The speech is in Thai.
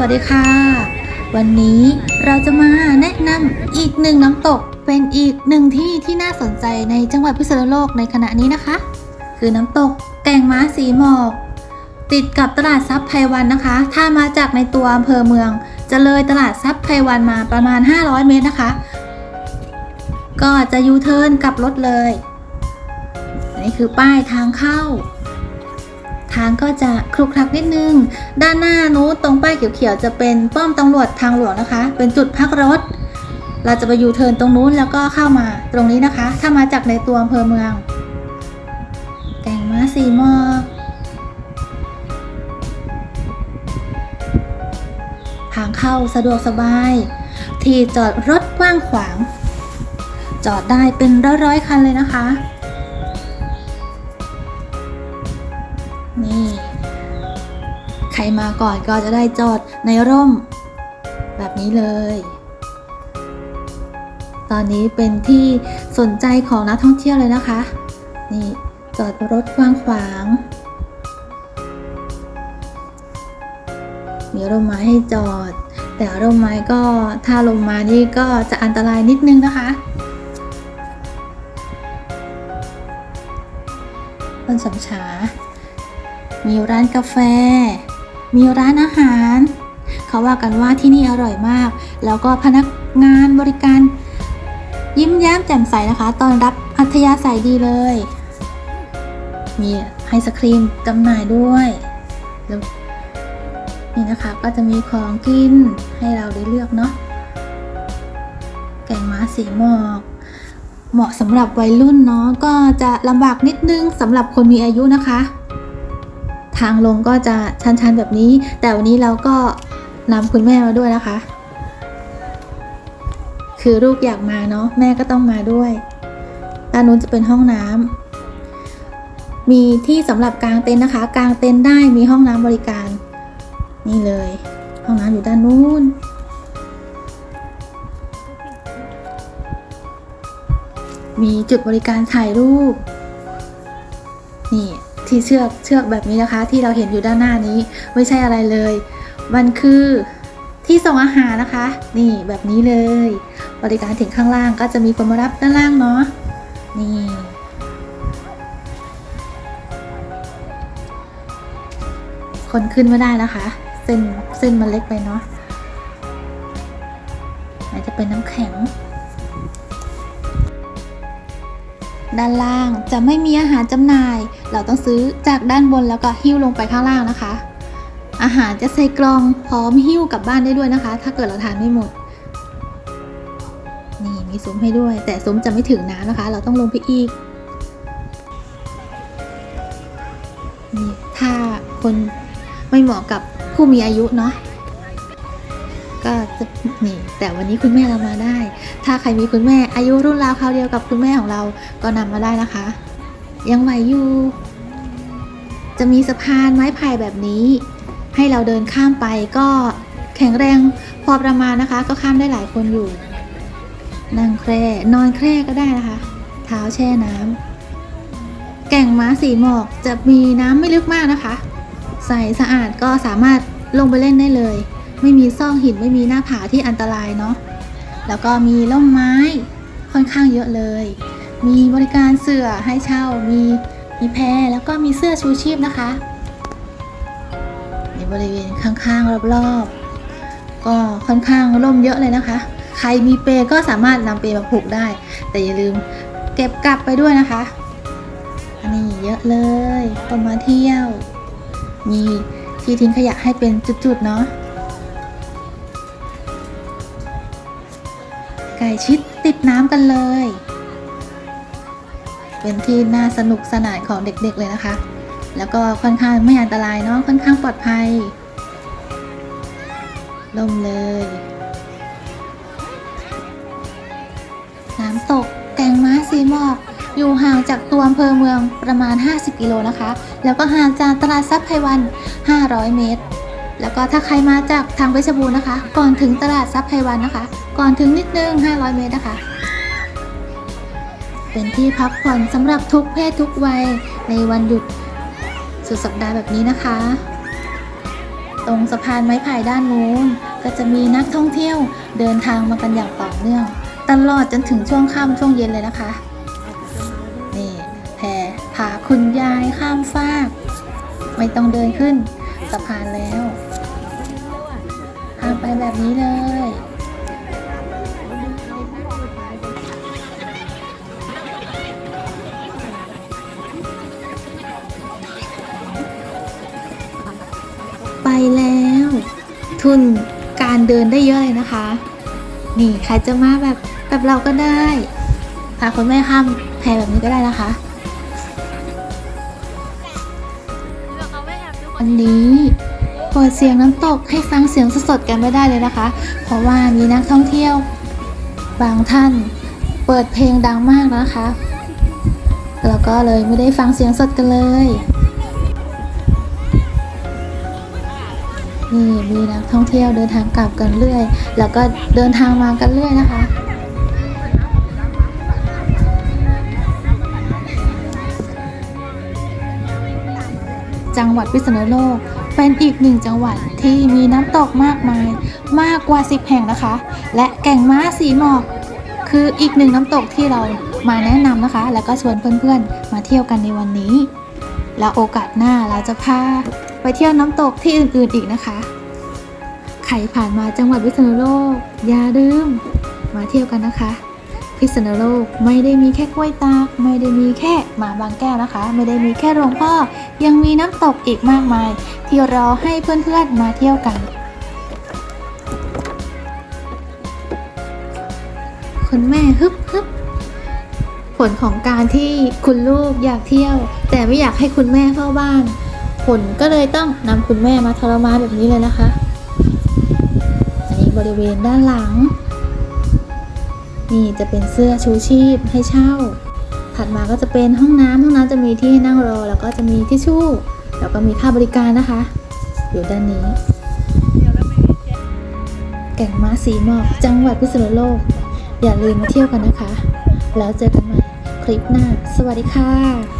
สวัสดีค่ะ วันนี้เราจะมาแนะนำอีกหนึ่งน้ำตกเป็นอีกหนึ่งที่ที่น่าสนใจในจังหวัดพิษณุโลกในขณะนี้นะคะ คือน้ำตกแก่งม้าสีหมอก ติดกับตลาดซับไพวันนะคะ ถ้ามาจากในตัวอำเภอเมือง จะเลยตลาดซับไพวันมาประมาณ 500 เมตรนะคะ ก็จะยูเทิร์นกลับรถเลยนนี้คือป้ายทางเข้า ทางก็จะครุกคลักนิดนึง ด้านหน้านู้นตรงป้ายเขียวๆจะเป็นป้อมตำรวจทางหลวงนะคะ เป็นจุดพักรถ เราจะไปยูเทิร์นตรงนู้นแล้วก็เข้ามาตรงนี้นะคะ ถ้ามาจากในตัวอำเภอเมือง แก่งม้าสีมอทางเข้าสะดวกสบาย ที่จอดรถกว้างขวาง จอดได้เป็นร้อยๆคันเลยนะคะ ครมาก่อนก็จะได้จอดในร่ม แบบนี้เลย ตอนนี้เป็นที่สนใจของนักท่องเที่ยวเลยนะคะ นี่จอดรถกว้างขวาง มีร่มไม้ให้จอด แต่ร่มไม้ก็ถ้าลงมานี่ก็จะอันตรายนิดนึงนะคะต้นสำฉามีร้านกาแฟ มีร้านอาหาร เขาว่ากันว่าที่นี่อร่อยมาก แล้วก็พนักงานบริการ ยิ้มแย้มแจ่มใสนะคะ ตอนรับอัธยาศัยดีเลย มีไอศครีมจำหน่ายด้วยแล้วนี่นะคะก็จะมีของกินให้เราได้เลือกเนาะแกงม้าสีหมอกเหมาะสำหรับวัยรุ่นเนาะก็จะลำบากนิดนึงสำหรับคนมีอายุนะคะ ทางลงก็จะชันๆแบบนี้ แต่วันนี้เราก็นำคุณแม่มาด้วยนะคะ คือลูกอยากมาเนาะแม่ก็ต้องมาด้วยด้านนู้นจะเป็นห้องน้ำมีที่สำหรับกางเต็นท์นะคะ กางเต็นท์ได้มีห้องน้ำบริการ นี่เลย ห้องน้ำอยู่ด้านนู้นมีจุดบริการถ่ายรูป นี่ ที่เชือกเชือกแบบนี้นะคะ ที่เราเห็นอยู่ด้านหน้านี้ ไม่ใช่อะไรเลย มันคือที่ส่งอาหารนะคะ นี่แบบนี้เลย บริการถึงข้างล่างก็จะมีคนมารับด้านล่างเนาะนี่คนขึ้นไม่ได้นะคะ เส้นเส้นมันเล็กไปเนาะอาจจะเป็นน้ำแข็ง ด้านล่างจะไม่มีอาหารจำหน่าย เราต้องซื้อจากด้านบนแล้วก็หิ้วลงไปข้างล่างนะคะ อาหารจะใส่กล่องพร้อมหิ้วกลับบ้านได้ด้วยนะคะ ถ้าเกิดเราทานไม่หมด นี่มีซุ้มให้ด้วย แต่ซุ้มจะไม่ถึงน้ำนะคะ เราต้องลงไปอีกนี่ถ้าคนไม่เหมาะกับผู้มีอายุเนาะก็จะ นี่แต่วันนี้คุณแม่เรามาได้ ถ้าใครมีคุณแม่อายุรุ่นราวคราวเดียวกับคุณแม่ของเราก็นำมาได้นะคะ ยังไหวอยู่ จะมีสะพานไม้ไผ่แบบนี้ ให้เราเดินข้ามไปก็แข็งแรงพอประมาณนะคะ ก็ข้ามได้หลายคนอยู่นั่งแคร่นอนแคร่ก็ได้นะคะ เท้าแช่น้ำแก่งม้าสีหมอกจะมีน้ำไม่ลึกมากนะคะ ใสสะอาดก็สามารถลงไปเล่นได้เลย ไม่มีซอกหินไม่มีหน้าผาที่อันตรายเนาะแล้วก็มีร่มไม้ค่อนข้างเยอะเลย มีบริการเสื่อให้เช่ามีมีแพรแล้วก็มีเสื้อชูชีพนะคะในบริเวณข้างๆรอบๆ ก็ค่อนข้างร่มเยอะเลยนะคะ ใครมีเปก็สามารถนำเปมาผูกได้ แต่อย่าลืมเก็บกลับไปด้วยนะคะอันนี้เยอะเลยคนมาเที่ยว มีที่ทิ้งขยะให้เป็นจุดๆเนาะ ไก่ชิดติดน้ำกันเลย เป็นที่น่าสนุกสนานของเด็กๆเลยนะคะ แล้วก็ค่อนข้างไม่อันตรายเนาะค่อนข้างปลอดภัยลมเลย น้ำตกแกงม้าสีหมอกอยู่ห่างจากตัวอำเภอเมืองประมาณ 50 กิโลนะคะ แล้วก็ห่างจากตลาดซับไพวัน 500 เมตร แล้วก็ถ้าใครมาจากทางเพชรบูรณ์นะคะ ก่อนถึงตลาดซับไพวันนะคะ ก่อนถึงนิดนึง 500 เมตรนะคะ เป็นที่พักผ่อนสำหรับทุกเพศทุกวัยในวันหยุดสุดสัปดาห์แบบนี้นะคะ ตรงสะพานไม้ไผ่ด้านนู้นก็จะมีนักท่องเที่ยวเดินทางมากันอย่างต่อเนื่อง ตลอดจนถึงช่วงค่ำช่วงเย็นเลยนะคะ นี่แพพาคุณยายข้ามฟาก ไม่ต้องเดินขึ้นสะพานแล้ว พาไปแบบนี้เลย ไปแล้ว ทุนการเดินได้เยอะเลยนะคะ นี่ใครจะมาแบบแบบเราก็ได้พาคุณแม่ข้ามแพแบบนี้ก็ได้นะคะวันนี้ เปิดเสียงน้ำตกให้ฟังเสียงสดๆกันไม่ได้เลยนะคะ เพราะว่ามีนักท่องเที่ยว บางท่านเปิดเพลงดังมากนะคะแล้วก็เลยไม่ได้ฟังเสียงสดกันเลยนี่มีนักท่องเที่ยวเดินทางกลับกันเรื่อย แล้วก็เดินทางมากันเรื่อยนะคะจังหวัดพิษณุโลก เป็นอีกหนึ่งจังหวัดที่มีน้ำตกมากมาย มากกว่า 10 แห่งนะคะ และแก่งม้าสีหมอกคืออีกหนึ่งน้ำตกที่เรามาแนะนำนะคะ แล้วก็ชวนเพื่อนๆ มาเที่ยวกันในวันนี้ แล้วโอกาสหน้าเราจะพาไปเที่ยวน้ำตกที่อื่นๆอีกนะคะ ใครผ่านมาจังหวัดพิษณุโลกอย่าลืมมาเที่ยวกันนะคะ พิษณุโลกไม่ได้มีแค่กล้วยตากไม่ได้มีแค่หมาบางแก้วนะคะ ไม่ได้มีแค่โรงพ่อ ยังมีน้ำตกอีกมากมาย ที่รอให้เพื่อนๆมาเที่ยวกัน คุณแม่ฮึบฮึบผลของการที่คุณลูกอยากเที่ยว แต่ไม่อยากให้คุณแม่เฝ้าบ้าน ผลก็เลยต้องนำคุณแม่มาทรมานแบบนี้เลยนะคะ อันนี้บริเวณด้านหลัง นี่จะเป็นเสื้อชูชีพให้เช่า ถัดมาก็จะเป็นห้องน้ำห้องน้ำจะมีที่ให้นั่งรอ แล้วก็จะมีทิชชู่ แล้วก็มีค่าบริการนะคะ อยู่ด้านนี้ แก่งม้าสีหมอกจังหวัดพิษณุโลก อย่าลืมมาเที่ยวกันนะคะ แล้วเจอกันใหม่คลิปหน้า สวัสดีค่ะ